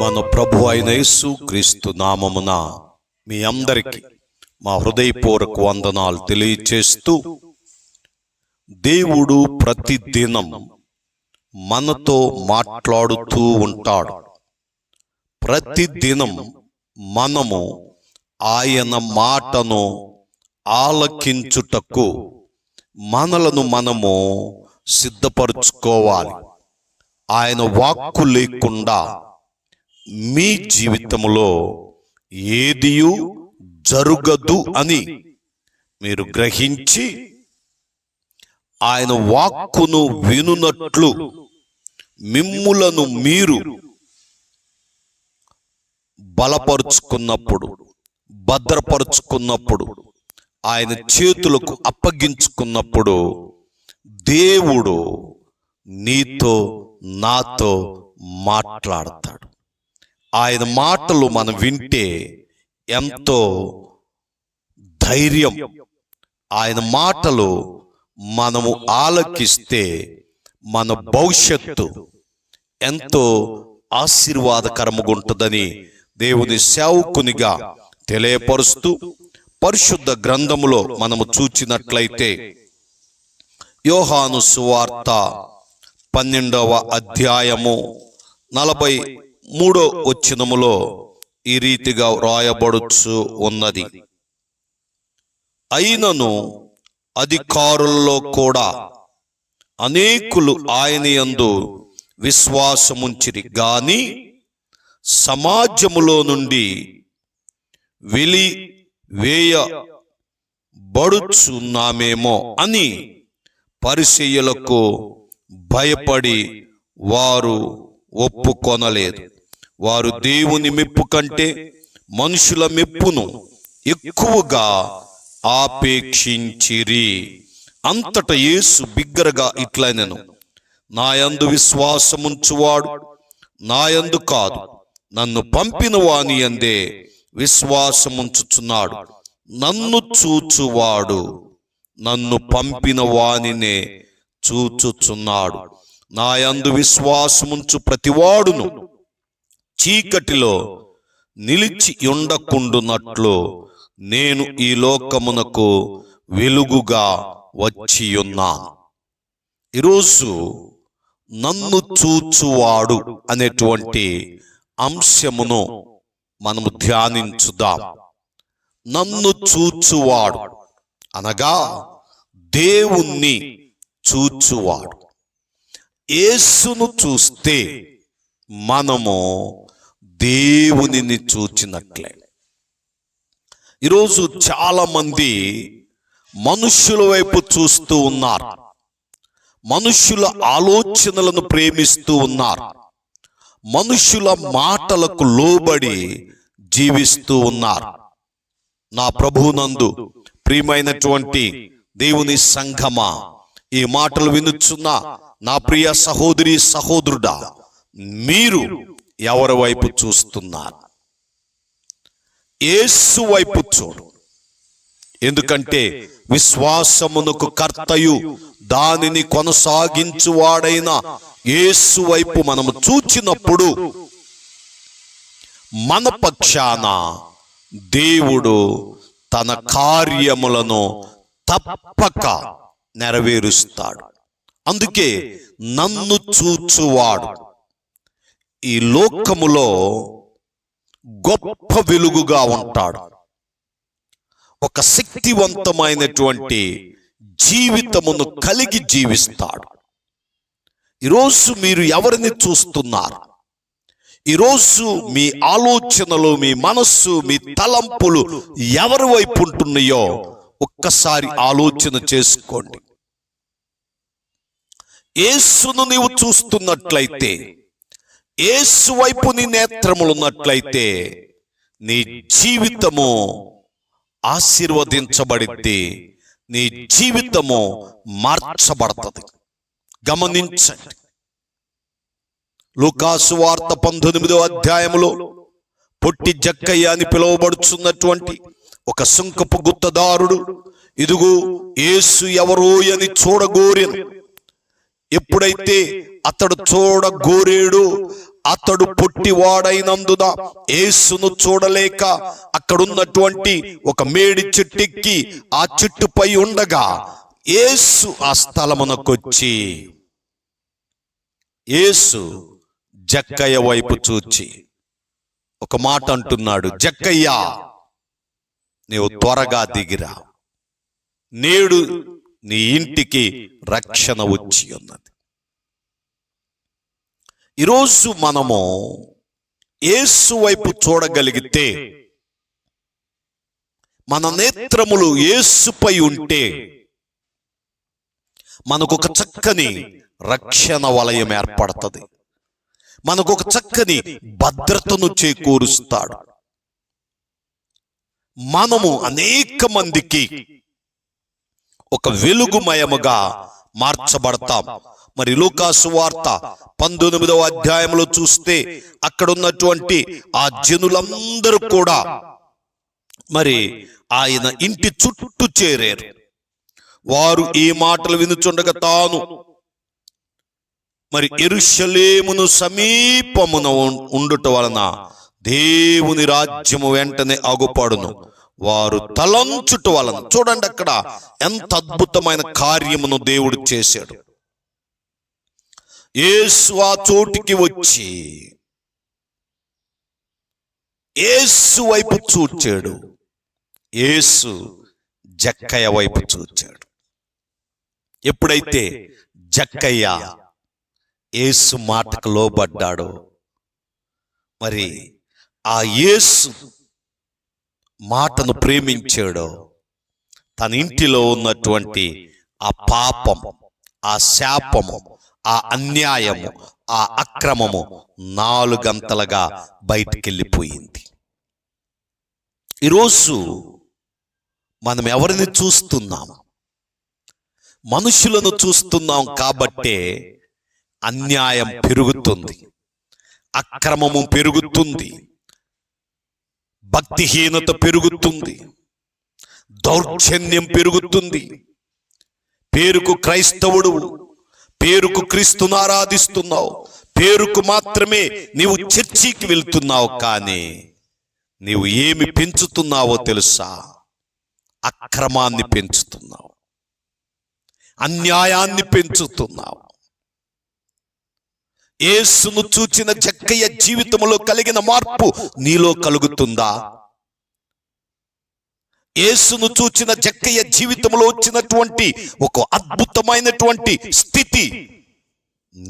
మన ప్రభు అయిన యేసు క్రీస్తు నామమున మీ అందరికీ మా హృదయపూర్వక వందనాలు తెలియచేస్తూ దేవుడు ప్రతిదినం మనతో మాట్లాడుతూ ఉంటాడు. ప్రతిదినం మనము ఆయన మాటను ఆలకించుటకు మనలను మనము సిద్ధపరుచుకోవాలి. ఆయన వాక్కు లేకుండా మీ జీవితంలో ఏదియు జరుగదు అని మీరు గ్రహించి ఆయన వాక్కును వినునట్లు మిమ్ములను మీరు బలపరుచుకున్నప్పుడు భద్రపరుచుకున్నప్పుడు ఆయన చేతులకు అప్పగించుకున్నప్పుడు దేవుడు నీతో నాతో మాట్లాడతాడు. ఆయన మాటలు మనం వింటే ఎంతో ధైర్యం. ఆయన మాటలు మనము ఆలకిస్తే మన భవిష్యత్తు ఎంతో ఆశీర్వాదకరముగా ఉంటుందని దేవుని సేవకునిగా తెలియపరుస్తూ పరిశుద్ధ గ్రంథములో మనము చూచినట్లయితే యోహాను సువార్త పన్నెండవ అధ్యాయము నలభై మూడో వచ్చినములో ఈ రీతిగా వ్రాయబడుచు ఉన్నది. అయినను అధికారుల్లో కూడా అనేకులు ఆయన యందు విశ్వాసముంచిరి. గాని సమాజములో నుండి వెలి వేయబడుచున్నామేమో అని పరిశీయులకు భయపడి వారు ఒప్పుకొనలేదు. వారు దేవుని మెప్పు కంటే మనుషుల మెప్పును ఎక్కువగా ఆపేక్షించిరి. అంతట యేసు బిగ్గరగా ఇట్లైనను నాయందు విశ్వాసముంచువాడు నాయందు కాదు నన్ను పంపిన వాని అందే విశ్వాసముంచుచున్నాడు నన్ను చూచువాడు నన్ను పంపిన వానినే చూచుచున్నాడు. నాయందు విశ్వాసముంచు ప్రతివాడును చీకటిలో నిలిచి ఉండకుండునట్లు నేను ఈ లోకమునకు వెలుగుగా వచ్చియున్నా ఈరోజు నన్ను చూచువాడు అనేటువంటి అంశమును మనము ధ్యానించుదాం. నన్ను చూచువాడు అనగా దేవుణ్ణి చూచువాడు. యేసును చూస్తే మనము దేవునిని చూచినట్లే. ఈరోజు చాలామంది మనుష్యుల వైపు చూస్తూ ఉన్నారు. మనుష్యుల ఆలోచనలను ప్రేమిస్తూ ఉన్నారు. మనుష్యుల మాటలకు లోబడి జీవిస్తూ ఉన్నారు. నా ప్రభునందు ప్రియమైనటువంటి దేవుని సంఘమా ఈ మాటలు వినుచున్న నా ప్రియ సహోదరి సహోదరుడా మీరు ఎవరి వైపు చూస్తున్నారు ఏసు వైపు చూడు. ఎందుకంటే విశ్వాసమునకు కర్తయు దానిని కొనసాగించువాడైన యేసు వైపు మనము చూచినప్పుడు మన పక్షాన దేవుడు తన కార్యములను తప్పక నెరవేరుస్తాడు. అందుకే నన్ను చూచువాడు. ఈ లోకములో గొప్ప వెలుగుగా ఉంటాడు. ఒక శక్తివంతమైనటువంటి జీవితమును కలిగి జీవిస్తాడు. ఈరోజు మీరు ఎవరిని చూస్తున్నారు? ఈరోజు మీ ఆలోచనలు మీ మనస్సు మీ తలంపులు ఎవరి వైపు ఉంటున్నాయో ఒక్కసారి ఆలోచన చేసుకోండి. యేసును నీవు చూస్తున్నట్లయితే ఏసు వైపు నీ నేత్రములు ఉన్నట్లయితే నీ జీవితము ఆశీర్వదించబడిద్ది నీ జీవితము మార్చబడుతుంది. గమనించండి. లుకాసు వార్త పంతొమ్మిదో అధ్యాయములో పొట్టి జక్కయ్య అని పిలువబడుచున్నటువంటి ఒక సుంకపు గుత్తదారుడు ఇదిగో ఏసు ఎవరో అని చూడగోరిను. ఎప్పుడైతే అతడు చూడగోరేడు అతడు పొట్టివాడైనందున యేసును చూడలేక అక్కడున్నటువంటి ఒక మేడి చెట్టెక్కి ఆ చెట్టుపై ఉండగా యేసు ఆ స్థలమునకొచ్చి యేసు జక్కయ్య వైపు చూచి ఒక మాట అంటున్నాడు జక్కయ్యా నీవు త్వరగా దిగిరా. నేడు నీ ఇంటికి రక్షణ వచ్చి ఉన్నది. ఈరోజు మనము యేసు వైపు చూడగలిగితే మన నేత్రములు యేసుపై ఉంటే మనకు ఒక చక్కని రక్షణ వలయం ఏర్పడుతుంది. మనకు ఒక చక్కని భద్రతను చేకూరుస్తాడు. మనము అనేక మందికి ఒక వెలుగుమయముగా మార్చబడతాం. మరి లూకాసు వార్త పంతొమ్మిదవ అధ్యాయంలో చూస్తే అక్కడ ఉన్నటువంటి ఆ జనులందరూ కూడా మరి ఆయన ఇంటి చుట్టూ చేరారు. వారు ఈ మాటలు వినుచుండగా తాను మరి ఎరుషలేమును సమీపమున ఉండుట వలన దేవుని రాజ్యము వెంటనే అగుపడును. వారు తలంచుట వలన. చూడండి అక్కడ ఎంత అద్భుతమైన కార్యమును దేవుడు చేశాడు. యేసు ఆ చోటికి వచ్చి యేసు వైపు చూచాడు. యేసు జక్కయ్య వైపు చూచాడు. ఎప్పుడైతే జక్కయ్య యేసు మాటకు లోబడ్డాడో మరి ఆ యేసు మాటను ప్రేమించాడో. తన ఇంటిలో ఉన్నటువంటి ఆ పాపం ఆ శాపము ఆ అన్యాయము ఆ అక్రమము నాలుగంతలుగా బయటికెళ్ళిపోయింది. ఈరోజు మనం ఎవరిని చూస్తున్నాం మనుషులను చూస్తున్నాం కాబట్టే అన్యాయం పెరుగుతుంది. అక్రమము పెరుగుతుంది. భక్తిహీనత పెరుగుతుంది. దౌర్జన్యం పెరుగుతుంది. పేరుకు క్రైస్తవుడు పేరుకు క్రీస్తును ఆరాధిస్తున్నావు పేరుకు మాత్రమే నీవు చర్చికి వెళ్తున్నావు కానీ నీవు ఏమి పెంచుతున్నావో తెలుసా? అక్రమాన్ని పెంచుతున్నావు. అన్యాయాన్ని పెంచుతున్నావు. యేసును చూచిన జక్కయ్య జీవితంలో కలిగిన మార్పు నీలో కలుగుతుందా? యేసును చూచిన జక్కయ్య జీవితంలో వచ్చినటువంటి ఒక అద్భుతమైనటువంటి స్థితి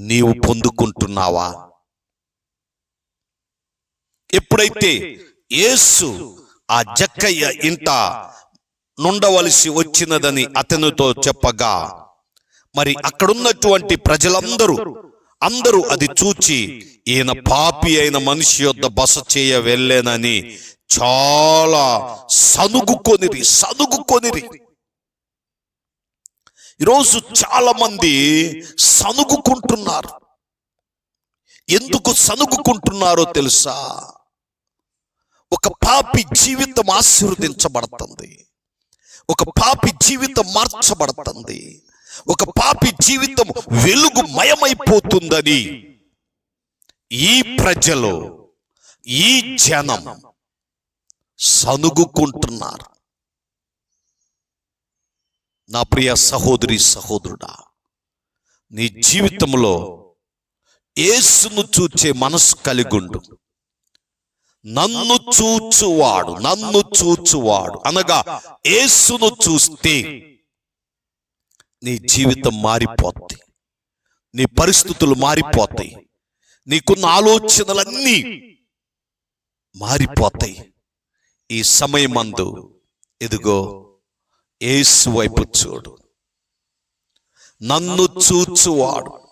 నీవు పొందుకుంటున్నావా? ఎప్పుడైతే యేసు ఆ జక్కయ్య ఇంట నుండవలసి వచ్చినదని అతనితో చెప్పగా మరి అక్కడున్నటువంటి ప్రజలందరూ అందరూ అది చూచి ఈయన పాపి అయిన మనిషి యొద్ద బస చేయ వెళ్ళేనని చాలా సనుగుకొనిరి సనుగుకొనిరి ఈరోజు చాలా మంది సనుగుకుంటున్నారు. ఎందుకు సనుగుకుంటున్నారో తెలుసా? ఒక పాపి జీవితం ఆశీర్వదించబడుతుంది. ఒక పాపి జీవితం మార్చబడుతుంది. ఒక పాపి జీవితం వెలుగు మయమైపోతుందని ఈ ప్రజలు ఈ జనం సనుగుకుంటున్నారు నా ప్రియ సహోదరి సహోదరుడా నీ జీవితంలో ఏసును చూచే మనసు కలిగుండు. నన్ను చూచువాడు నన్ను చూచువాడు అనగా ఏసును చూస్తే నీ జీవితం మారిపోద్ది నీ పరిస్థితులు మారిపోతాయి. నీకున్న ఆలోచనలన్నీ మారిపోతాయి. ఈ సమయమందు ఇదిగో యేసు వైపు చూడు. నన్ను చూచువాడు.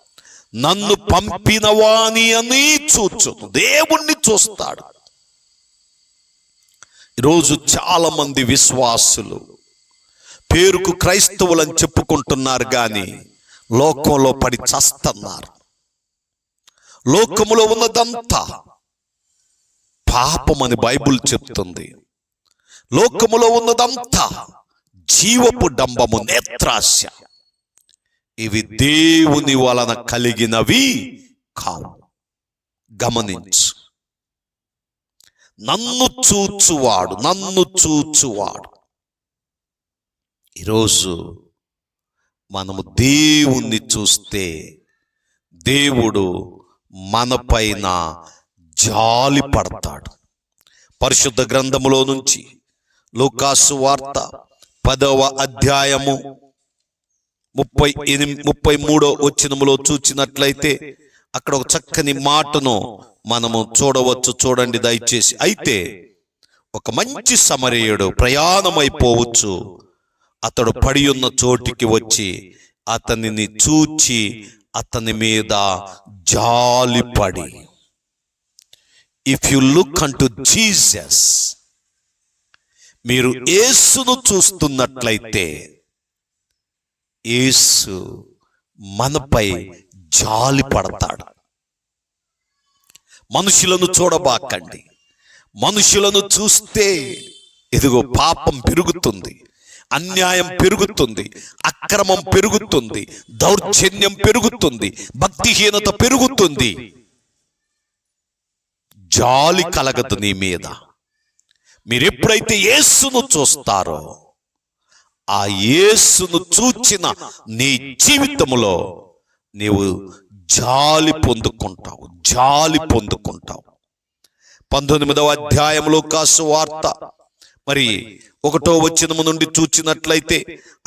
నన్ను పంపినవాని అని చూచు దేవుణ్ణి చూస్తాడు. ఈరోజు చాలా మంది విశ్వాసులు పేరుకు క్రైస్తవులని చెప్పుకుంటున్నారు కానీ లోకంలో పడి చస్తున్నారు. లోకములో ఉన్నదంతా పాపమని బైబుల్ చెప్తుంది. లోకములో ఉన్నదంతా జీవపు డంబము నేత్రాశ. ఇవి దేవుని వలన కలిగినవి కావు. గమనించు. నన్ను చూచువాడు నన్ను చూచువాడు. ఈరోజు మనము దేవుణ్ణి చూస్తే దేవుడు మనపైన జాలి పడతాడు. పరిశుద్ధ గ్రంథములో నుంచి లోకాసు వార్త పదవ అధ్యాయము ముప్పై ఎనిమిది ముప్పై మూడో వచ్చినములో చూచినట్లయితే అక్కడ ఒక చక్కని మాటను మనము చూడవచ్చు చూడండి దయచేసి. అయితే ఒక మంచి సమరయుడు ప్రయాణమైపోవచ్చు. అతడు పడి ఉన్న చోటికి వచ్చి అతనిని చూచి అతని మీద జాలిపడి ఇఫ్ యు లుక్ అంటు జీసస్ మీరు యేసును చూస్తున్నట్లయితే యేసు మనపై జాలి పడతాడు. మనుషులను చూడబాకండి. మనుషులను చూస్తే ఇదిగో పాపం పెరుగుతుంది. అన్యాయం పెరుగుతుంది అక్రమం పెరుగుతుంది దౌర్జన్యం పెరుగుతుంది భక్తిహీనత పెరుగుతుంది. జాలి కలగదు నీ మీద. మీరు ఎప్పుడైతే యేసును చూస్తారో ఆ యేసును చూచిన నీ జీవితంలో నీవు జాలి పొందుకుంటావు జాలి పొందుకుంటావు. పంతొమ్మిదవ అధ్యాయంలో కాసు వార్త. మరి ఒకటో వచ్చినము నుండి చూచినట్లయితే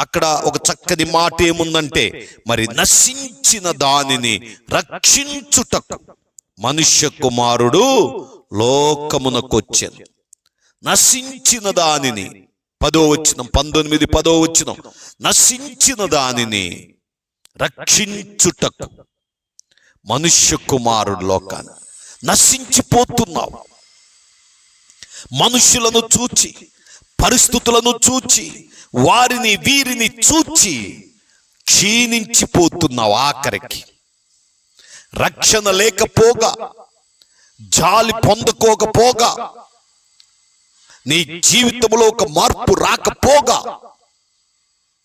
అక్కడ ఒక చక్కని మాట ఏముందంటే మరి నశించిన దానిని రక్షించుటకు మనుష్య కుమారుడు లోకమునకొచ్చాను. నశించిన దానిని పదో వచ్చిన పంతొమ్మిది పదో వచ్చిన నశించిన దానిని రక్షించుటకు మనుష్య కుమారుడు లోకాన్ని నశించిపోతున్నావు. మనుషులను చూచి పరిస్థితులను చూచి వారిని వీరిని చూచి క్షీణించిపోతున్నావు ఆఖరికి. రక్షణ లేకపోగా జాలి పొందుకోకపోగా నీ జీవితంలో ఒక మార్పు రాకపోగా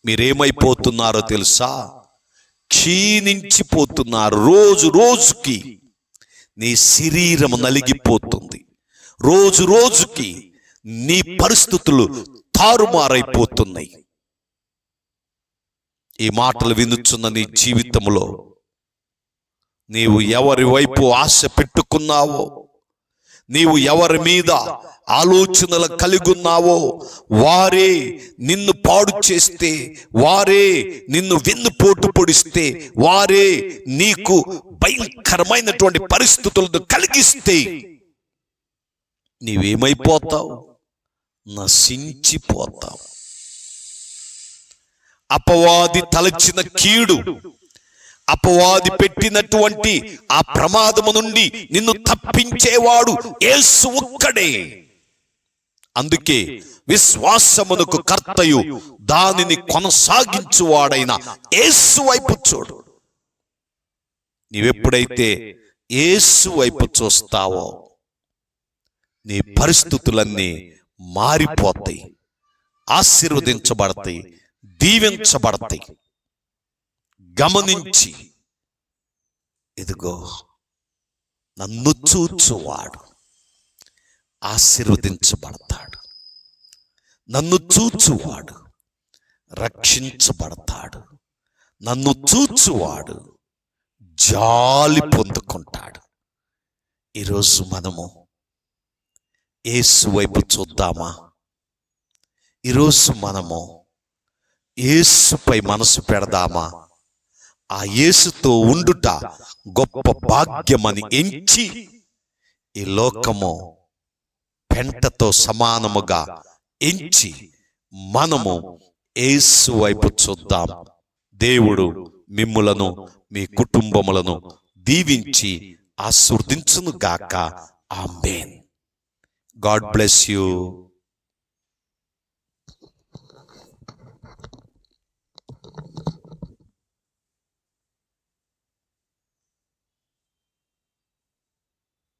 మీరేమైపోతున్నారో తెలుసా? క్షీణించిపోతున్నారు. రోజు రోజుకి నీ శరీరం నలిగిపోతుంది. రోజు రోజుకి నీ పరిస్థితులు తారుమారైపోతున్నాయి. ఈ మాటలు వినుచున్న నీ జీవితంలో నీవు ఎవరి వైపు ఆశ పెట్టుకున్నావో నీవు ఎవరి మీద ఆలోచనలు కలిగి ఉన్నావో వారే నిన్ను పాడు చేస్తే వారే నిన్ను వెన్నుపోటు పొడిస్తే వారే నీకు భయంకరమైనటువంటి పరిస్థితులను కలిగిస్తే నీవేమైపోతావు? నశించిపోతావు. అపవాది తలచిన కీడు అపవాది పెట్టినటువంటి ఆ ప్రమాదము నుండి నిన్ను తప్పించేవాడు ఏసు ఒక్కడే. అందుకే విశ్వాసమునకు కర్తయు దానిని కొనసాగించువాడైన ఏసు వైపు చూడు. నీవెప్పుడైతే ఏసు వైపు చూస్తావో నీ పరిస్థితులన్నీ మారిపోతాయి ఆశీర్వదించబడతాయి దీవించబడతాయి. గమనించి ఇదిగో నన్ను చూచువాడు ఆశీర్వదించబడతాడు. నన్ను చూచువాడు రక్షించబడతాడు. నన్ను చూచువాడు జాలి పొందుకుంటాడు. ఈరోజు మనము ఏసు వైపు చూద్దామా? ఈరోజు మనము యేసుపై మనసు పెడదామా? ఆ యేసుతో ఉండుట గొప్ప భాగ్యమని ఎంచి ఈ లోకము పెంటతో సమానముగా ఎంచి మనము యేసు వైపు చూద్దాం. దేవుడు మిమ్ములను మీ కుటుంబములను దీవించి ఆశీర్వదించును గాక ఆమెన్. God bless you.